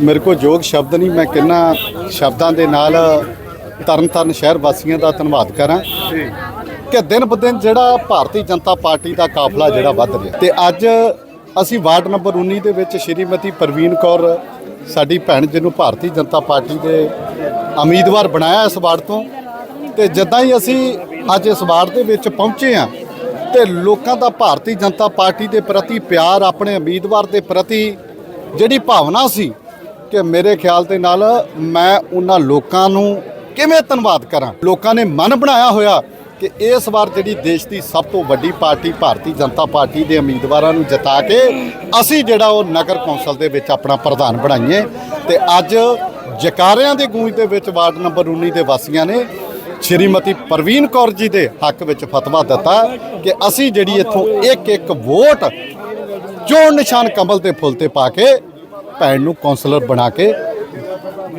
ਮੇਰੇ ਕੋਲ ਯੋਗ ਸ਼ਬਦ ਨਹੀਂ ਮੈਂ ਕਿੰਨਾ ਸ਼ਬਦਾਂ ਦੇ ਨਾਲ ਤਰਨਤਾਰਨ ਸ਼ਹਿਰ ਵਾਸੀਆਂ ਦਾ ਧੰਨਵਾਦ ਕਰਾਂ ਕਿ ਦਿਨ ਬ ਦਿਨ ਜਿਹੜਾ ਭਾਰਤੀ ਜਨਤਾ ਪਾਰਟੀ ਦਾ ਕਾਫਲਾ ਜਿਹੜਾ ਵੱਧ ਰਿਹਾ। ਤੇ ਅੱਜ ਅਸੀਂ ਵਾਰਡ ਨੰਬਰ 19 ਦੇ ਵਿੱਚ ਸ਼੍ਰੀਮਤੀ ਪ੍ਰਵੀਨ ਕੌਰ ਸਾਡੀ ਭੈਣ ਜਿਹਨੂੰ ਭਾਰਤੀ ਜਨਤਾ ਪਾਰਟੀ ਦੇ ਉਮੀਦਵਾਰ ਬਣਾਇਆ ਇਸ ਵਾਰਡ ਤੋਂ ਤੇ ਜਦਾਂ ਹੀ ਅਸੀਂ ਅੱਜ ਇਸ ਵਾਰਡ ਦੇ ਵਿੱਚ ਪਹੁੰਚੇ ਆ ਤੇ ਲੋਕਾਂ ਦਾ ਭਾਰਤੀ ਜਨਤਾ ਪਾਰਟੀ ਦੇ ਪ੍ਰਤੀ ਪਿਆਰ ਆਪਣੇ ਉਮੀਦਵਾਰ ਦੇ ਪ੍ਰਤੀ ਜਿਹੜੀ ਭਾਵਨਾ ਸੀ ਕਿ ਮੇਰੇ ਖਿਆਲ ਦੇ ਨਾਲ ਮੈਂ ਉਹਨਾਂ ਲੋਕਾਂ ਨੂੰ ਕਿਵੇਂ ਧੰਨਵਾਦ ਕਰਾਂ? ਲੋਕਾਂ ਨੇ ਮਨ ਬਣਾਇਆ ਹੋਇਆ ਕਿ ਇਸ ਵਾਰ ਜਿਹੜੀ ਦੇਸ਼ ਦੀ ਸਭ ਤੋਂ ਵੱਡੀ ਪਾਰਟੀ ਭਾਰਤੀ ਜਨਤਾ ਪਾਰਟੀ ਦੇ ਉਮੀਦਵਾਰਾਂ ਨੂੰ ਜਿਤਾ ਕੇ ਅਸੀਂ ਜਿਹੜਾ ਉਹ ਨਗਰ ਕੌਂਸਲ ਦੇ ਵਿੱਚ ਆਪਣਾ ਪ੍ਰਧਾਨ ਬਣਾਈਏ ਤੇ ਅੱਜ ਜਕਾਰਿਆਂ ਦੇ ਗੂੰਜ ਦੇ ਵਿੱਚ ਵਾਰਡ ਨੰਬਰ 19 ਦੇ ਵਾਸੀਆਂ ਨੇ ਸ਼੍ਰੀਮਤੀ ਪ੍ਰਵੀਨ ਕੌਰ ਜੀ ਦੇ ਹੱਕ ਵਿੱਚ ਫਤਵਾ ਦਿੱਤਾ ਕਿ ਅਸੀਂ ਜਿਹੜੀ ਇੱਥੋਂ ਇੱਕ ਇੱਕ ਵੋਟ ਚੋਣ ਨਿਸ਼ਾਨ ਕਮਲ ਦੇ ਫੁੱਲ ਤੇ ਪਾ ਕੇ ਭੈਣ ਨੂੰ ਕੌਂਸਲਰ ਬਣਾ ਕੇ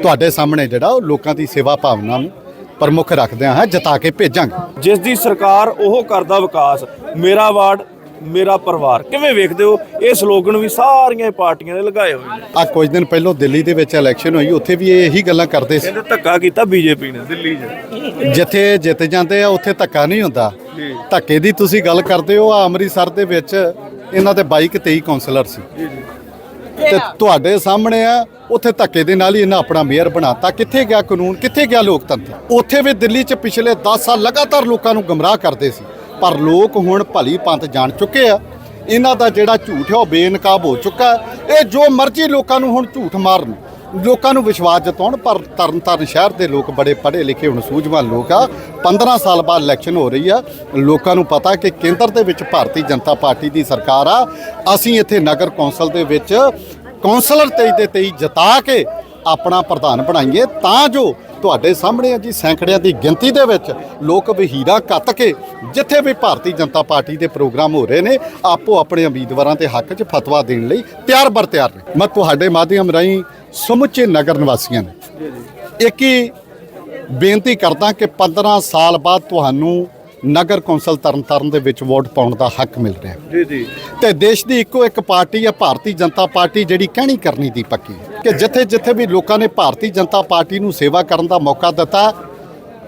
ਤੁਹਾਡੇ ਸਾਹਮਣੇ ਜਿਹੜਾ ਉਹ ਲੋਕਾਂ ਦੀ ਸੇਵਾ ਭਾਵਨਾ ਨੂੰ ਪ੍ਰਮੁੱਖ ਰੱਖਦਿਆਂ ਹਾਂ ਜਿਤਾ ਕੇ ਭੇਜਾਂਗੇ। ਜਿਸ ਦੀ ਸਰਕਾਰ ਉਹ ਕਰਦਾ ਵਿਕਾਸ ਮੇਰਾ ਵਾਰਡ ਮੇਰਾ ਪਰਿਵਾਰ। ਕਿਵੇਂ ਵੇਖਦੇ ਹੋ? ਇਹ ਸਲੋਗਨ ਵੀ ਸਾਰੀਆਂ ਪਾਰਟੀਆਂ ਨੇ ਲਗਾਏ ਹੋਏ ਨੇ। ਆ ਕੁਝ ਦਿਨ ਪਹਿਲਾਂ ਦਿੱਲੀ ਦੇ ਵਿੱਚ ਇਲੈਕਸ਼ਨ ਹੋਈ ਉੱਥੇ ਵੀ ਇਹ ਗੱਲਾਂ ਕਰਦੇ ਸੀ। ਇਹਨੇ ਧੱਕਾ ਕੀਤਾ ਬੀਜੇਪੀ ਨੇ ਦਿੱਲੀ 'ਚ। ਜਿੱਥੇ ਜਿੱਤ ਜਾਂਦੇ ਆ ਉੱਥੇ ਧੱਕਾ ਨਹੀਂ ਹੁੰਦਾ। ਧੱਕੇ ਦੀ ਤੁਸੀਂ ਗੱਲ ਕਰਦੇ ਹੋ ਆ ਅੰਮ੍ਰਿਤਸਰ ਦੇ ਵਿੱਚ ਇਹਨਾਂ ਦੇ 22 ਕਿ 23 ਕਾਉਂਸਲਰ ਸੀ। ਤੇ ਤੁਹਾਡੇ ਸਾਹਮਣੇ ਆ ਉੱਥੇ ਧੱਕੇ ਦੇ ਨਾਲ ਹੀ ਇਹਨਾਂ ਆਪਣਾ ਮੇਅਰ ਬਣਾਤਾ। ਕਿੱਥੇ ਗਿਆ ਕਾਨੂੰਨ? ਕਿੱਥੇ ਗਿਆ ਲੋਕਤੰਤਰ? ਉੱਥੇ ਵੀ ਦਿੱਲੀ 'ਚ ਪਿਛਲੇ 10 ਸਾਲ ਲਗਾਤਾਰ ਲੋਕਾਂ ਨੂੰ ਗਮਰਾਹ ਕਰਦੇ ਸੀ। ਪਰ ਲੋਕ ਹੁਣ ਭਲੀ ਪੰਥ ਜਾਣ ਚੁੱਕੇ ਆ। ਇਹਨਾਂ ਦਾ ਜਿਹੜਾ ਝੂਠ ਹੈ ਉਹ ਬੇਨਕਾਬ ਹੋ ਚੁੱਕਾ। ਇਹ ਜੋ ਮਰਜ਼ੀ ਲੋਕਾਂ ਨੂੰ ਹੁਣ ਝੂਠ ਮਾਰਨ ਲੋਕਾਂ ਨੂੰ ਵਿਸ਼ਵਾਸ ਜਤਾਉਣ ਪਰ ਤਰਨਤਾਰਨ ਸ਼ਹਿਰ ਦੇ ਲੋਕ ਬੜੇ ਪੜ੍ਹੇ ਲਿਖੇ ਹੁਣ ਸੂਝਵਾਨ ਲੋਕ ਆ। 15 ਸਾਲ ਬਾਅਦ ਇਲੈਕਸ਼ਨ ਹੋ ਰਹੀ ਆ। ਲੋਕਾਂ ਨੂੰ ਪਤਾ ਕਿ ਕੇਂਦਰ ਦੇ ਵਿੱਚ ਭਾਰਤੀ ਜਨਤਾ ਪਾਰਟੀ ਦੀ ਸਰਕਾਰ ਆ। ਅਸੀਂ ਇੱਥੇ ਨਗਰ ਕੌਂਸਲ ਦੇ ਵਿੱਚ ਕੌਂਸਲਰ 23 ਦੇ 23 ਜਿਤਾ ਕੇ ਆਪਣਾ ਪ੍ਰਧਾਨ ਬਣਾਈਏ, ਤਾਂ ਜੋ ਤੁਹਾਡੇ ਸਾਹਮਣੇ ਆ ਜੀ ਸੈਂਕੜਿਆਂ ਦੀ ਗਿਣਤੀ ਦੇ ਵਿੱਚ ਲੋਕ ਵਹੀਰਾ ਕੱਤ ਕੇ ਜਿੱਥੇ ਵੀ ਭਾਰਤੀ ਜਨਤਾ ਪਾਰਟੀ ਦੇ ਪ੍ਰੋਗਰਾਮ ਹੋ ਰਹੇ ਨੇ, ਆਪੋ ਆਪਣੇ ਉਮੀਦਵਾਰਾਂ ਦੇ ਹੱਕ 'ਚ ਫਤਵਾ ਦੇਣ ਲਈ ਤਿਆਰ ਬਰ ਤਿਆਰ ਨੇ। ਮੈਂ ਤੁਹਾਡੇ ਮਾਧਿਅਮ ਰਾਹੀਂ ਸਮੁੱਚੇ ਨਗਰ ਨਿਵਾਸੀਆਂ ਨੂੰ ਇੱਕ ਹੀ ਬੇਨਤੀ ਕਰਦਾ ਕਿ 15 ਸਾਲ ਬਾਅਦ ਤੁਹਾਨੂੰ ਨਗਰ ਕੌਂਸਲ ਤਰਨਤਾਰਨ ਦੇ ਵਿੱਚ ਵੋਟ ਪਾਉਣ ਦਾ ਹੱਕ ਮਿਲ ਰਿਹਾ ਹੈ। ਜੀ ਜੀ। ਤੇ ਦੇਸ਼ ਦੀ ਇੱਕੋ ਇੱਕ ਪਾਰਟੀ ਹੈ ਭਾਰਤੀ ਜਨਤਾ ਪਾਰਟੀ ਜਿਹੜੀ ਕਹਿਣੀ ਕਰਨੀ ਦੀ ਪੱਕੀ ਹੈ ਕਿ ਜਿੱਥੇ ਜਿੱਥੇ ਵੀ ਲੋਕਾਂ ਨੇ ਭਾਰਤੀ ਜਨਤਾ ਪਾਰਟੀ ਨੂੰ ਸੇਵਾ ਕਰਨ ਦਾ ਮੌਕਾ ਦਿੱਤਾ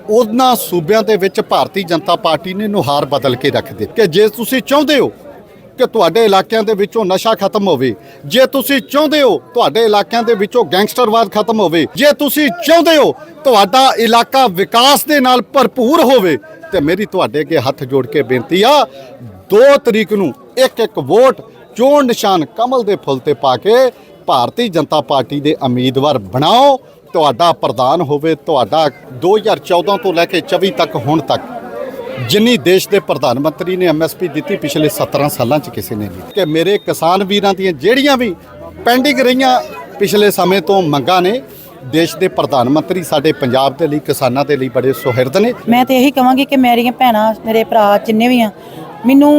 ਉਹਨਾਂ ਸੂਬਿਆਂ ਦੇ ਵਿੱਚ ਭਾਰਤੀ ਜਨਤਾ ਪਾਰਟੀ ਨੇ ਨੁਹਾਰ ਬਦਲ ਕੇ ਰੱਖ ਦਿੱਤੀ। ਕਿ ਜੇ ਤੁਸੀਂ ਚਾਹੁੰਦੇ ਹੋ ਕਿ ਤੁਹਾਡੇ ਇਲਾਕਿਆਂ ਦੇ ਵਿੱਚੋਂ ਨਸ਼ਾ ਖਤਮ ਹੋਵੇ। ਜੇ ਤੁਸੀਂ ਚਾਹੁੰਦੇ ਹੋ ਤੁਹਾਡੇ ਇਲਾਕਿਆਂ ਦੇ ਵਿੱਚੋਂ ਗੈਂਗਸਟਰਵਾਦ ਖਤਮ ਹੋਵੇ, ਜੇ ਤੁਸੀਂ ਚਾਹੁੰਦੇ ਹੋ ਤੁਹਾਡਾ ਇਲਾਕਾ ਵਿਕਾਸ ਦੇ ਨਾਲ ਭਰਪੂਰ ਹੋਵੇ, ਤੇ ਮੇਰੀ ਤੁਹਾਡੇ ਅੱਗੇ ਹੱਥ ਜੋੜ ਕੇ ਬੇਨਤੀ ਆ 2 ਤਰੀਕ ਨੂੰ ਇੱਕ ਇੱਕ ਵੋਟ ਚੋਣ ਨਿਸ਼ਾਨ ਕਮਲ ਦੇ ਫੁੱਲ ਤੇ ਪਾ ਕੇ ਭਾਰਤੀ ਜਨਤਾ ਪਾਰਟੀ ਦੇ ਉਮੀਦਵਾਰ ਬਣਾਓ। ਤੁਹਾਡਾ ਪ੍ਰਧਾਨ ਹੋਵੇ, ਤੁਹਾਡਾ 2014 ਤੋਂ ਲੈ ਕੇ 24 ਤੱਕ ਹੁਣ ਤੱਕ। ਜਿੰਨੀ ਦੇਸ਼ ਦੇ ਪ੍ਰਧਾਨ ਮੰਤਰੀ ਨੇ ਐਮਐਸਪੀ ਦਿੱਤੀ ਪਿਛਲੇ 17 ਸਾਲਾਂ 'ਚ ਕਿਸੇ ਨੇ ਨਹੀਂ ਕਿ ਮੇਰੇ ਕਿਸਾਨ ਵੀਰਾਂ ਦੀਆਂ ਜਿਹੜੀਆਂ ਵੀ ਪੈਂਡਿੰਗ ਰਹੀਆਂ ਪਿਛਲੇ ਸਮੇਂ ਤੋਂ ਮੰਗਾਂ ਨੇ ਦੇਸ਼ ਦੇ ਪ੍ਰਧਾਨ ਮੰਤਰੀ ਸਾਡੇ ਪੰਜਾਬ ਦੇ ਲਈ ਕਿਸਾਨਾਂ ਦੇ ਲਈ ਬੜੇ ਸੁਹਿਰਦ ਨੇ। ਮੈਂ ਤੇ ਇਹੀ ਕਹਾਂਗੀ ਕਿ ਮੇਰੀਆਂ ਭੈਣਾਂ ਮੇਰੇ ਭਰਾ ਜਿੰਨੇ ਵੀ ਆ ਮੈਨੂੰ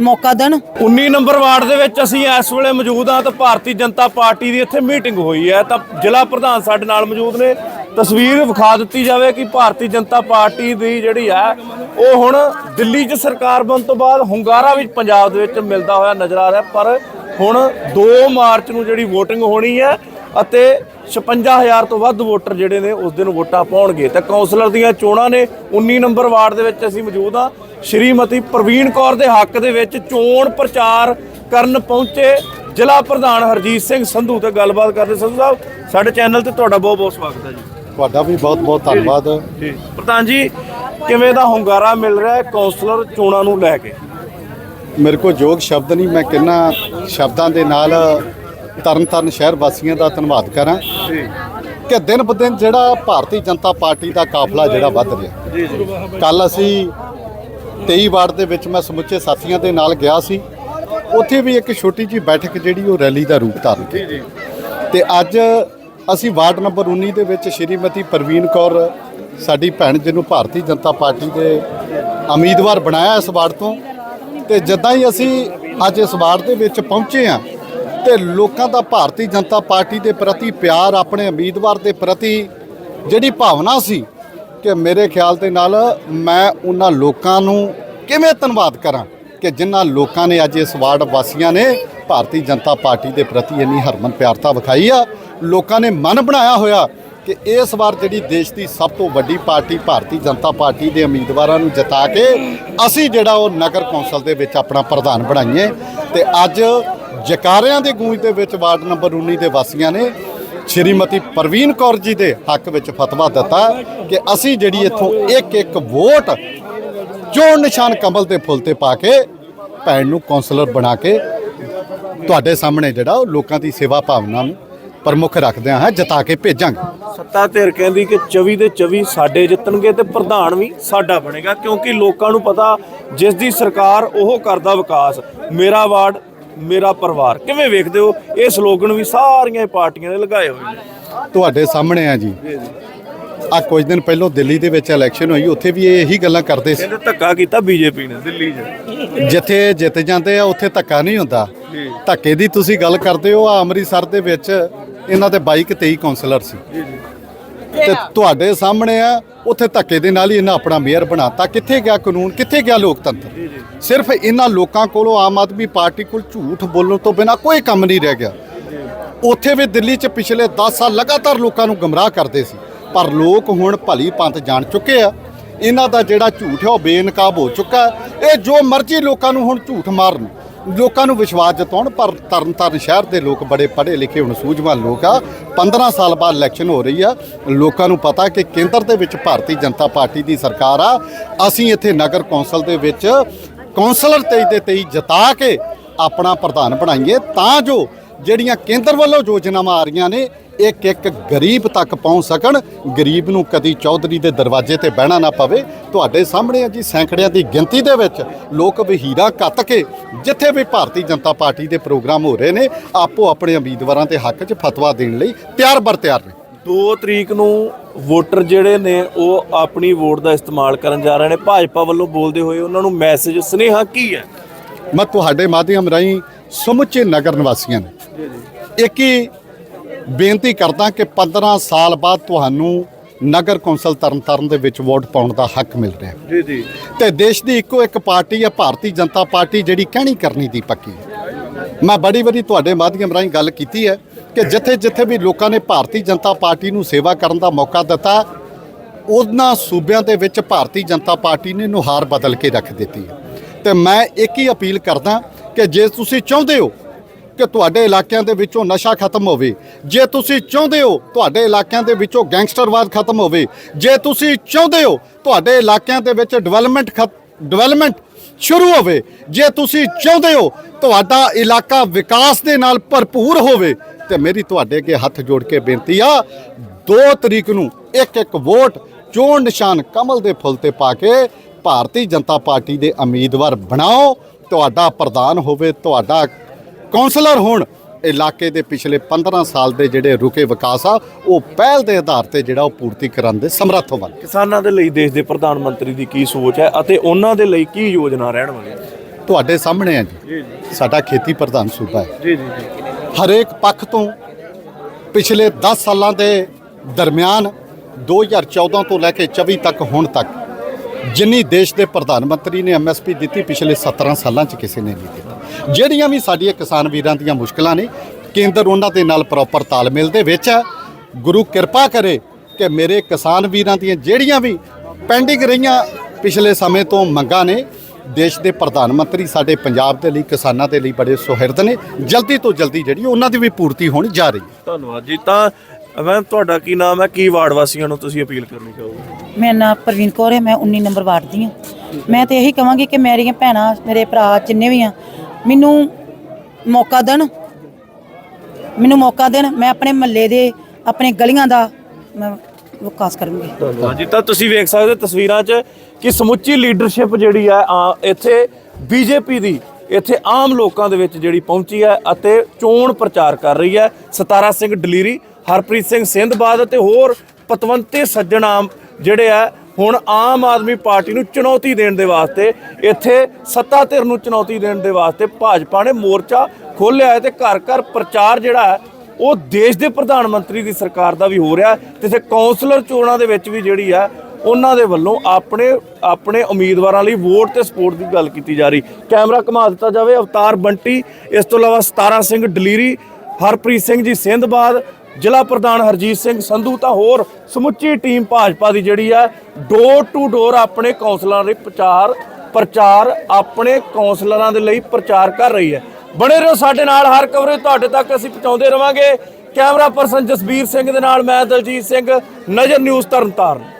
ਮੌਕਾ ਦੇਣ। 19 ਨੰਬਰ ਵਾਰਡ ਦੇ ਵਿੱਚ ਅਸੀਂ ਇਸ ਵੇਲੇ ਮੌਜੂਦ ਹਾਂ ਤਾਂ ਭਾਰਤੀ ਜਨਤਾ ਪਾਰਟੀ ਦੀ ਇੱਥੇ ਮੀਟਿੰਗ ਹੋਈ ਹੈ। ਤਾਂ ਜ਼ਿਲ੍ਹਾ ਪ੍ਰਧਾਨ ਸਾਡੇ ਨਾਲ ਮੌਜੂਦ ਨੇ। ਤਸਵੀਰ ਵਿਖਾ ਦਿੱਤੀ ਜਾਵੇ ਕਿ ਭਾਰਤੀ ਜਨਤਾ ਪਾਰਟੀ ਦੀ ਜਿਹੜੀ ਹੈ, ਉਹ ਹੁਣ ਦਿੱਲੀ 'ਚ ਸਰਕਾਰ ਬਣਨ ਤੋਂ ਬਾਅਦ ਹੁੰਗਾਰਾ ਵੀ ਪੰਜਾਬ ਦੇ ਵਿੱਚ ਮਿਲਦਾ ਹੋਇਆ ਨਜ਼ਰ ਆ ਰਿਹਾ। ਪਰ ਹੁਣ 2 ਮਾਰਚ ਨੂੰ ਜਿਹੜੀ VOTING ਹੋਣੀ ਹੈ ਅਤੇ 56000 ਤੋਂ ਵੱਧ ਵੋਟਰ ਜਿਹੜੇ ਨੇ, ਉਸ ਦਿਨ ਵੋਟਾਂ ਪਾਉਣਗੇ। ਤਾਂ ਕਾਉਂਸਲਰ ਦੀਆਂ ਚੋਣਾਂ ਨੇ 19 ਨੰਬਰ ਵਾਰਡ ਦੇ ਵਿੱਚ ਅਸੀਂ ਮੌਜੂਦ ਹਾਂ। ਸ਼੍ਰੀਮਤੀ ਪ੍ਰਵੀਨ ਕੌਰ ਦੇ ਹੱਕ ਦੇ ਵਿੱਚ ਚੋਣ ਪ੍ਰਚਾਰ ਕਰਨ ਪਹੁੰਚੇ ਜ਼ਿਲ੍ਹਾ ਪ੍ਰਧਾਨ ਹਰਜੀਤ ਸਿੰਘ ਸੰਧੂ ਤੇ ਗੱਲਬਾਤ ਕਰਦੇ ਸੰਧੂ ਸਾਹਿਬ, ਸਾਡੇ ਚੈਨਲ ਤੇ ਤੁਹਾਡਾ ਬਹੁਤ ਬਹੁਤ ਸਵਾਗਤ ਹੈ ਜੀ। ਤੁਹਾਡਾ ਵੀ ਬਹੁਤ ਬਹੁਤ ਧੰਨਵਾਦ। ਜੀ। ਪ੍ਰਧਾਨ ਜੀ ਕਿਵੇਂ ਦਾ ਹੁੰਗਾਰਾ ਮਿਲ ਰਿਹਾ ਹੈ ਕਾਉਂਸਲਰ ਚੋਣਾਂ ਨੂੰ ਲੈ ਕੇ? ਮੇਰੇ ਕੋਲ ਯੋਗ ਸ਼ਬਦ ਨਹੀਂ ਮੈਂ ਕਿੰਨਾ ਸ਼ਬਦਾਂ ਦੇ ਨਾਲ ਤਰਨਤਾਰਨ ਸ਼ਹਿਰ ਵਾਸੀਆਂ ਦਾ ਧੰਨਵਾਦ ਕਰਾਂ ਕਿ ਦਿਨ ਬ ਦਿਨ ਜਿਹੜਾ ਭਾਰਤੀ ਜਨਤਾ ਪਾਰਟੀ ਦਾ ਕਾਫਲਾ ਜਿਹੜਾ ਵੱਧ ਰਿਹਾ। ਕੱਲ ਅਸੀਂ 23 ਵਾਰਡ ਦੇ ਵਿੱਚ ਮੈਂ ਸਮੁੱਚੇ ਸਾਥੀਆਂ ਦੇ ਨਾਲ ਗਿਆ ਸੀ। ਉੱਥੇ ਵੀ ਇੱਕ ਛੋਟੀ ਜੀ ਬੈਠਕ ਜਿਹੜੀ ਉਹ ਰੈਲੀ ਦਾ ਰੂਪ ਧਾਰਨ ਕੀਤੀ। ਤੇ ਅੱਜ ਅਸੀਂ ਵਾਰਡ ਨੰਬਰ 19 ਦੇ ਵਿੱਚ ਸ਼੍ਰੀਮਤੀ ਪ੍ਰਵੀਨ ਕੌਰ, ਸਾਡੀ ਭੈਣ ਜਿਹਨੂੰ ਭਾਰਤੀ ਜਨਤਾ ਪਾਰਟੀ ਦੇ ਉਮੀਦਵਾਰ ਬਣਾਇਆ ਇਸ ਵਾਰਡ ਤੋਂ। ਤੇ ਜਦਾਂ ਹੀ ਅਸੀਂ ਅੱਜ ਇਸ ਵਾਰਡ ਦੇ ਵਿੱਚ ਪਹੁੰਚੇ ਆ ਤੇ ਲੋਕਾਂ ਦਾ ਭਾਰਤੀ ਜਨਤਾ ਪਾਰਟੀ ਦੇ ਪ੍ਰਤੀ ਪਿਆਰ, ਆਪਣੇ ਉਮੀਦਵਾਰ ਦੇ ਪ੍ਰਤੀ ਜਿਹੜੀ ਭਾਵਨਾ ਸੀ ਕਿ ਮੇਰੇ ਖਿਆਲ ਦੇ ਨਾਲ ਮੈਂ ਉਹਨਾਂ ਲੋਕਾਂ ਨੂੰ ਕਿਵੇਂ ਧੰਨਵਾਦ ਕਰਾਂ ਕਿ ਜਿਨ੍ਹਾਂ ਲੋਕਾਂ ਨੇ ਅੱਜ ਇਸ ਵਾਰਡ ਵਾਸੀਆਂ ਨੇ ਭਾਰਤੀ ਜਨਤਾ ਪਾਰਟੀ ਦੇ ਪ੍ਰਤੀ ਇੰਨੀ ਹਰਮਨ ਪਿਆਰਤਾ ਵਿਖਾਈ ਆ। ਲੋਕਾਂ ਨੇ ਮਨ ਬਣਾਇਆ ਹੋਇਆ ਕਿ ਇਸ ਵਾਰ ਜਿਹੜੀ ਦੇਸ਼ ਦੀ ਸਭ ਤੋਂ ਵੱਡੀ ਪਾਰਟੀ ਭਾਰਤੀ ਜਨਤਾ ਪਾਰਟੀ ਦੇ ਉਮੀਦਵਾਰਾਂ ਨੂੰ ਜਿਤਾ ਕੇ ਅਸੀਂ ਜਿਹੜਾ ਉਹ ਨਗਰ ਕੌਂਸਲ ਦੇ ਵਿੱਚ ਆਪਣਾ ਪ੍ਰਧਾਨ ਬਣਾਈਏ ਤੇ ਅੱਜ ਜਕਾਰਿਆਂ ਦੇ ਗੂੰਜ ਦੇ ਵਿੱਚ ਵਾਰਡ ਨੰਬਰ 19 ਦੇ ਵਾਸੀਆਂ ਨੇ ਸ਼੍ਰੀਮਤੀ ਪ੍ਰਵੀਨ ਕੌਰ ਜੀ ਦੇ ਹੱਕ ਵਿੱਚ ਫਤਵਾ ਦਿੱਤਾ ਕਿ ਅਸੀਂ ਜਿਹੜੀ ਇੱਥੋਂ ਇੱਕ ਇੱਕ ਵੋਟ ਚੋਣ ਨਿਸ਼ਾਨ ਕਮਲ ਦੇ ਫੁੱਲ ਤੇ ਪਾ ਕੇ ਭੈਣ ਨੂੰ ਕੌਂਸਲਰ ਬਣਾ ਕੇ ਤੁਹਾਡੇ ਸਾਹਮਣੇ ਜਿਹੜਾ ਉਹ ਲੋਕਾਂ ਦੀ ਸੇਵਾ ਭਾਵਨਾ ਨੂੰ ਪ੍ਰਮੁੱਖ ਰੱਖਦਿਆਂ ਹਾਂ ਜਿਤਾ ਕੇ ਭੇਜਾਂਗੇ। ਸੱਤਾ ਧਿਰ ਕਹਿੰਦੀ ਕਿ 24 ਦੇ 24 ਸਾਡੇ ਜਿੱਤਣਗੇ ਤੇ ਪ੍ਰਧਾਨ ਵੀ ਸਾਡਾ ਬਣੇਗਾ ਕਿਉਂਕਿ ਲੋਕਾਂ ਨੂੰ ਪਤਾ ਜਿਸ ਦੀ ਸਰਕਾਰ ਉਹ ਕਰਦਾ ਵਿਕਾਸ। ਮੇਰਾ ਵਾਰਡ ਮੇਰਾ ਪਰਿਵਾਰ। ਕਿਵੇਂ ਵੇਖਦੇ ਹੋ? ਇਹ ਸਲੋਗਨ ਵੀ ਸਾਰੀਆਂ ਪਾਰਟੀਆਂ ਨੇ ਲਗਾਏ ਹੋਏ ਨੇ। ਤੁਹਾਡੇ ਸਾਹਮਣੇ ਆ ਜੀ। ਆ ਕੁਝ ਦਿਨ ਪਹਿਲਾਂ ਦਿੱਲੀ ਦੇ ਵਿੱਚ ਇਲੈਕਸ਼ਨ ਹੋਈ ਉੱਥੇ ਵੀ ਇਹ ਇਹੀ ਗੱਲਾਂ ਕਰਦੇ ਸੀ। ਕਹਿੰਦੇ ਧੱਕਾ ਕੀਤਾ ਬੀਜੇਪੀ ਨੇ ਦਿੱਲੀ 'ਚ। ਜਿੱਥੇ ਜਿੱਤ ਜਾਂਦੇ ਆ ਉੱਥੇ ਧੱਕਾ ਨਹੀਂ ਹੁੰਦਾ। ਧੱਕੇ ਦੀ ਤੁਸੀਂ ਗੱਲ ਕਰਦੇ ਹੋ ਆ ਅੰਮ੍ਰਿਤਸਰ ਦੇ ਵਿੱਚ ਇਹਨਾਂ ਦੇ 22 23 ਕਾਉਂਸਲਰ ਸੀ। ਤੇ ਤੁਹਾਡੇ ਸਾਹਮਣੇ ਆ ਉੱਥੇ ਧੱਕੇ ਦੇ ਨਾਲ ਹੀ ਇਹਨਾਂ ਆਪਣਾ ਮੇਅਰ ਬਣਾਤਾ। ਕਿੱਥੇ ਗਿਆ ਕਾਨੂੰਨ? ਕਿੱਥੇ ਗਿਆ ਲੋਕਤੰਤਰ? ਸਿਰਫ ਇਹਨਾਂ ਲੋਕਾਂ ਕੋਲੋਂ ਆਮ ਆਦਮੀ ਪਾਰਟੀ ਕੋਲ ਝੂਠ ਬੋਲਣ ਤੋਂ ਬਿਨਾ ਕੋਈ ਕੰਮ ਨਹੀਂ ਰਹਿ ਗਿਆ। ਉੱਥੇ ਵੀ ਦਿੱਲੀ 'ਚ ਪਿਛਲੇ 10 ਸਾਲ ਲਗਾਤਾਰ ਲੋਕਾਂ ਨੂੰ ਗਮਰਾਹ ਕਰਦੇ ਸੀ। ਪਰ ਲੋਕ ਹੁਣ ਭਲੀ ਪੰਥ ਜਾਣ ਚੁੱਕੇ ਆ। ਇਹਨਾਂ ਦਾ ਜਿਹੜਾ ਝੂਠ ਹੈ ਉਹ ਬੇਨਕਾਬ ਹੋ ਚੁੱਕਾ। ਇਹ ਜੋ ਮਰਜ਼ੀ ਲੋਕਾਂ ਨੂੰ ਹੁਣ ਝੂਠ ਮਾਰਨ ਲੋਕਾਂ ਨੂੰ ਵਿਸ਼ਵਾਸ ਜਤਾਉਣ, ਪਰ ਤਰਨਤਾਰਨ ਸ਼ਹਿਰ ਦੇ ਲੋਕ ਬੜੇ ਪੜ੍ਹੇ ਲਿਖੇ ਹੁਣ ਸੂਝਵਾਨ ਲੋਕ ਆ। 15 ਸਾਲ ਬਾਅਦ ਇਲੈਕਸ਼ਨ ਹੋ ਰਹੀ ਆ। ਲੋਕਾਂ ਨੂੰ ਪਤਾ ਕਿ ਕੇਂਦਰ ਦੇ ਵਿੱਚ ਭਾਰਤੀ ਜਨਤਾ ਪਾਰਟੀ ਦੀ ਸਰਕਾਰ ਆ। ਅਸੀਂ ਇੱਥੇ ਨਗਰ ਕੌਂਸਲ ਦੇ ਵਿੱਚ ਕੌਂਸਲਰ 23 ਦੇ 23 ਜਤਾ ਕੇ ਆਪਣਾ ਪ੍ਰਧਾਨ ਬਣਾਈਏ। ਤਾਂ ਜੋ ਜਿਹੜੀਆਂ ਕੇਂਦਰ ਵੱਲੋਂ ਯੋਜਨਾਵਾਂ ਆ ਰਹੀਆਂ ਨੇ ਇੱਕ ਇੱਕ ਗਰੀਬ ਤੱਕ ਪਹੁੰਚ ਸਕਣ ਗਰੀਬ ਨੂੰ ਕਦੀ ਚੌਧਰੀ ਦੇ ਦਰਵਾਜ਼ੇ ਤੇ ਬਹਿਣਾ ਨਾ ਪਵੇ। ਤੁਹਾਡੇ ਸਾਹਮਣੇ ਆ ਜੀ ਸੈਂਕੜਿਆਂ ਦੀ ਗਿਣਤੀ ਦੇ ਵਿੱਚ ਲੋਕ ਵਹੀਰਾ ਕੱਤ ਕੇ ਜਿੱਥੇ ਵੀ ਭਾਰਤੀ ਜਨਤਾ ਪਾਰਟੀ ਦੇ ਪ੍ਰੋਗਰਾਮ ਹੋ ਰਹੇ ਨੇ ਆਪੋ ਆਪਣੇ ਉਮੀਦਵਾਰਾਂ ਦੇ ਹੱਕ 'ਚ ਫਤਵਾ ਦੇਣ ਲਈ ਤਿਆਰ ਬਰ ਤਿਆਰ ਨੇ। 2 ਤਰੀਕ ਨੂੰ ਵੋਟਰ ਜਿਹੜੇ ਨੇ ਉਹ ਆਪਣੀ ਵੋਟ ਦਾ ਇਸਤੇਮਾਲ ਕਰਨ ਜਾ ਰਹੇ ਨੇ। ਭਾਜਪਾ ਵੱਲੋਂ ਬੋਲਦੇ ਹੋਏ ਉਹਨਾਂ ਨੂੰ ਮੈਸੇਜ ਸੁਨੇਹਾ ਕੀ ਹੈ? ਮੈਂ ਤੁਹਾਡੇ ਮਾਧਿਅਮ ਰਾਹੀਂ ਸਮੁੱਚੇ ਨਗਰ ਨਿਵਾਸੀਆਂ ਨੂੰ ਇੱਕ ਹੀ ਬੇਨਤੀ ਕਰਦਾ ਕਿ 15 ਸਾਲ ਬਾਅਦ ਤੁਹਾਨੂੰ ਨਗਰ ਕੌਂਸਲ ਤਰਨਤਾਰਨ ਦੇ ਵਿੱਚ ਵੋਟ ਪਾਉਣ ਦਾ ਹੱਕ ਮਿਲ ਰਿਹਾ ਹੈ। ਜੀ ਜੀ। ਤੇ ਦੇਸ਼ ਦੀ ਇੱਕੋ ਇੱਕ ਪਾਰਟੀ ਹੈ ਭਾਰਤੀ ਜਨਤਾ ਪਾਰਟੀ ਜਿਹੜੀ ਕਹਿਣੀ ਕਰਨੀ ਦੀ ਪੱਕੀ ਹੈ। ਮੈਂ ਬੜੀ ਵਾਰੀ ਤੁਹਾਡੇ ਮਾਧਿਅਮ ਰਾਹੀਂ ਗੱਲ ਕੀਤੀ ਹੈ ਕਿ ਜਿੱਥੇ ਜਿੱਥੇ ਵੀ ਲੋਕਾਂ ਨੇ ਭਾਰਤੀ ਜਨਤਾ ਪਾਰਟੀ ਨੂੰ ਸੇਵਾ ਕਰਨ ਦਾ ਮੌਕਾ ਦਿੱਤਾ ਉਹਨਾਂ ਸੂਬਿਆਂ ਦੇ ਵਿੱਚ ਭਾਰਤੀ ਜਨਤਾ ਪਾਰਟੀ ਨੇ ਨੁਹਾਰ ਬਦਲ ਕੇ ਰੱਖ ਦਿੱਤੀ ਹੈ। ਤੇ ਮੈਂ ਇੱਕ ਹੀ ਅਪੀਲ ਕਰਦਾ ਕਿ ਜੇ ਤੁਸੀਂ ਚਾਹੁੰਦੇ ਹੋ ਕਿ ਤੁਹਾਡੇ ਇਲਾਕਿਆਂ ਦੇ ਵਿੱਚੋਂ ਨਸ਼ਾ ਖਤਮ ਹੋਵੇ। ਜੇ ਤੁਸੀਂ ਚਾਹੁੰਦੇ ਹੋ ਤੁਹਾਡੇ ਇਲਾਕਿਆਂ ਦੇ ਵਿੱਚੋਂ ਗੈਂਗਸਟਰਵਾਦ ਖਤਮ ਹੋਵੇ, ਜੇ ਤੁਸੀਂ ਚਾਹੁੰਦੇ ਹੋ ਤੁਹਾਡੇ ਇਲਾਕਿਆਂ ਦੇ ਵਿੱਚ ਡਿਵੈਲਪਮੈਂਟ ਡਿਵੈਲਪਮੈਂਟ ਸ਼ੁਰੂ ਹੋਵੇ, ਜੇ ਤੁਸੀਂ ਚਾਹੁੰਦੇ ਹੋ ਤੁਹਾਡਾ ਇਲਾਕਾ ਵਿਕਾਸ ਦੇ ਨਾਲ ਭਰਪੂਰ ਹੋਵੇ, ਤੇ ਮੇਰੀ ਤੁਹਾਡੇ ਅੱਗੇ ਹੱਥ ਜੋੜ ਕੇ ਬੇਨਤੀ ਆ 2 ਤਰੀਕ ਨੂੰ ਇੱਕ ਇੱਕ ਵੋਟ ਚੋਣ ਨਿਸ਼ਾਨ ਕਮਲ ਦੇ ਫੁੱਲ ਤੇ ਪਾ ਕੇ ਭਾਰਤੀ ਜਨਤਾ ਪਾਰਟੀ ਦੇ ਉਮੀਦਵਾਰ ਬਣਾਓ, ਤੁਹਾਡਾ ਪ੍ਰਧਾਨ ਹੋਵੇ, ਤੁਹਾਡਾ ਕਾਉਂਸਲਰ ਹੋਣ। ਇਲਾਕੇ ਦੇ ਪਿਛਲੇ 15 ਸਾਲ ਦੇ ਜਿਹੜੇ ਰੁਕੇ ਵਿਕਾਸ ਆ ਉਹ ਪਹਿਲ ਦੇ ਆਧਾਰ ਤੇ ਜਿਹੜਾ ਉਹ ਪੂਰਤੀ ਕਰਨ ਦੇ ਸਮਰੱਥ ਹੋਵਨ ਕਿਸਾਨਾਂ ਦੇ ਲਈ ਦੇਸ਼ ਦੇ ਪ੍ਰਧਾਨ ਮੰਤਰੀ ਦੀ ਕੀ ਸੋਚ ਹੈ ਅਤੇ ਉਹਨਾਂ ਦੇ ਲਈ ਕੀ ਯੋਜਨਾ ਰਹਿਣ ਵਾਲੀ ਹੈ? ਤੁਹਾਡੇ ਸਾਹਮਣੇ ਹੈ ਜੀ। ਜੀ ਸਾਡਾ ਖੇਤੀ ਪ੍ਰਧਾਨ ਸੂਬਾ ਹੈ। ਜੀ ਜੀ ਹਰੇਕ ਪੱਖ ਤੋਂ ਪਿਛਲੇ 10 ਸਾਲਾਂ ਦੇ ਦਰਮਿਆਨ 2014 ਤੋਂ ਲੈ ਕੇ 24 ਤੱਕ ਹੁਣ ਤੱਕ ਜਿੰਨੀ ਦੇਸ਼ ਦੇ ਪ੍ਰਧਾਨ ਮੰਤਰੀ ਨੇ ਐਮਐਸਪੀ ਦਿੱਤੀ ਪਿਛਲੇ 17 ਸਾਲਾਂ 'ਚ ਕਿਸੇ ਨੇ ਨਹੀਂ ਦਿੱਤੀ। ਜਿਹੜੀਆਂ ਵੀ ਸਾਡੀਆਂ ਕਿਸਾਨ ਵੀਰਾਂ ਦੀਆਂ ਮੁਸ਼ਕਲਾਂ ਨੇ ਕੇਂਦਰ ਉਹਨਾਂ ਦੇ ਨਾਲ ਪ੍ਰੋਪਰ ਤਾਲਮੇਲ ਦੇ ਵਿੱਚ ਹੈ। ਗੁਰੂ ਕਿਰਪਾ ਕਰੇ ਕਿ ਮੇਰੇ ਕਿਸਾਨ ਵੀਰਾਂ ਦੀਆਂ ਜਿਹੜੀਆਂ ਵੀ ਪੈਂਡਿੰਗ ਰਹੀਆਂ ਪਿਛਲੇ ਸਮੇਂ ਤੋਂ ਮੰਗਾਂ ਨੇ ਦੇਸ਼ ਦੇ ਪ੍ਰਧਾਨ ਮੰਤਰੀ ਸਾਡੇ ਪੰਜਾਬ ਦੇ ਲਈ ਕਿਸਾਨਾਂ ਦੇ ਲਈ ਬੜੇ ਸੁਹਿਰਦ ਨੇ। ਜਲਦੀ ਤੋਂ ਜਲਦੀ ਜਿਹੜੀ ਉਹਨਾਂ ਦੀ ਵੀ ਪੂਰਤੀ ਹੋਣੀ ਜਾ ਰਹੀ ਹੈ। ਧੰਨਵਾਦ ਜੀ। ਤਾਂ ਮੈਂ ਤੁਹਾਡਾ ਕੀ ਨਾਮ ਹੈ? ਕੀ ਵਾਰਡ ਵਾਸੀਆਂ ਨੂੰ ਤੁਸੀਂ ਅਪੀਲ ਕਰਨੀ ਚਾਹੋਗੇ? ਮੇਰਾ ਨਾਮ ਪ੍ਰਵੀਨ ਕੌਰ ਹੈ ਮੈਂ 19 ਨੰਬਰ ਵਾਰਡ ਦੀ ਹਾਂ। ਮੈਂ ਤੇ ਇਹੀ ਕਹਾਂਗੀ ਕਿ ਮੇਰੀਆਂ ਭੈਣਾਂ ਮੇਰੇ ਭਰਾ ਜਿੰਨੇ ਵੀ ਆ ਮੈਨੂੰ ਮੌਕਾ ਦੇਣ। ਮੈਨੂੰ ਮੌਕਾ ਦੇਣ, ਮੈਂ ਆਪਣੇ ਮਹੱਲੇ ਦੇ, ਆਪਣੇ ਗਲੀਆਂ ਦਾ ਮੈਂ ਵਿਕਾਸ ਕਰੂੰਗੀ। ਧੰਨਵਾਦ। ਤਾਂ ਤੁਸੀਂ ਵੇਖ ਸਕਦੇ ਹੋ ਤਸਵੀਰਾਂ 'ਚ ਕਿ ਸਮੁੱਚੀ ਲੀਡਰਸ਼ਿਪ ਜਿਹੜੀ ਹੈ, ਆ, ਇੱਥੇ ਬੀਜੇਪੀ ਦੀ, ਇੱਥੇ ਆਮ ਲੋਕਾਂ ਦੇ ਵਿੱਚ ਜਿਹੜੀ ਪਹੁੰਚੀ ਹੈ ਅਤੇ ਚੋਣ ਪ੍ਰਚਾਰ ਕਰ ਰਹੀ ਹੈ। ਸਤਾਰਾ ਸਿੰਘ ਡਲੀਰੀ, ਹਰਪ੍ਰੀਤ ਸਿੰਘ ਸਿੰਧਬਾਦ ਅਤੇ ਹੋਰ ਪਤਵੰਤੇ ਸੱਜਣ ਆਮ ਜਿਹੜੇ ਆ ਹੁਣ ਆਮ ਆਦਮੀ ਪਾਰਟੀ ਨੂੰ ਚੁਣੌਤੀ ਦੇਣ ਦੇ ਵਾਸਤੇ, ਇੱਥੇ ਸੱਤਾ ਧਿਰ ਨੂੰ ਚੁਣੌਤੀ ਦੇਣ ਦੇ ਵਾਸਤੇ ਭਾਜਪਾ ਨੇ ਮੋਰਚਾ ਖੋਲ੍ਹਿਆ ਹੈ ਤੇ ਘਰ ਘਰ ਪ੍ਰਚਾਰ ਜਿਹੜਾ ਹੈ, ਉਹ ਦੇਸ਼ ਦੇ ਪ੍ਰਧਾਨ ਮੰਤਰੀ ਦੀ ਸਰਕਾਰ ਦਾ ਵੀ ਹੋ ਰਿਹਾ ਹੈ ਤੇ ਇਥੇ ਕੌਂਸਲਰ ਚੋਣਾਂ ਦੇ ਵਿੱਚ ਵੀ ਜਿਹੜੀ ਆ ਉਹਨਾਂ ਦੇ ਵੱਲੋਂ ਆਪਣੇ ਆਪਣੇ ਉਮੀਦਵਾਰਾਂ ਲਈ ਵੋਟ ਤੇ ਸਪੋਰਟ ਦੀ ਗੱਲ ਕੀਤੀ ਜਾ ਰਹੀ। ਕੈਮਰਾ ਘੁਮਾ ਦਿੱਤਾ ਜਾਵੇ, ਅਵਤਾਰ ਬੰਟੀ, ਇਸ ਤੋਂ ਇਲਾਵਾ 17 ਸਿੰਘ ਡਲੀਰੀ, ਹਰਪ੍ਰੀਤ ਸਿੰਘ ਜੀ ਸਿੰਧਬਾਦ ਜ਼ਿਲ੍ਹਾ ਪ੍ਰਧਾਨ ਹਰਜੀਤ ਸਿੰਘ ਸੰਧੂ ਤਾਂ ਹੋਰ ਸਮੁੱਚੀ ਟੀਮ ਭਾਜਪਾ ਦੀ ਜਿਹੜੀ ਹੈ ਡੋਰ ਟੂ ਡੋਰ ਆਪਣੇ ਕੌਂਸਲਰਾਂ ਦੇ ਪ੍ਰਚਾਰ ਪ੍ਰਚਾਰ ਆਪਣੇ ਕੌਂਸਲਰਾਂ ਦੇ ਲਈ ਪ੍ਰਚਾਰ ਕਰ ਰਹੀ ਹੈ। ਬਣੇ ਰਹੋ ਸਾਡੇ ਨਾਲ, ਹਰ ਕਵਰੇਜ ਤੁਹਾਡੇ ਤੱਕ ਅਸੀਂ ਪਹੁੰਚਾਉਂਦੇ ਰਵਾਂਗੇ। ਕੈਮਰਾ ਪਰਸਨ ਜਸਬੀਰ ਸਿੰਘ ਦੇ ਨਾਲ ਮੈਂ ਦਲਜੀਤ ਸਿੰਘ, ਨਜ਼ਰ ਨਿਊਜ਼ ਤਰਨਤਾਰਨ।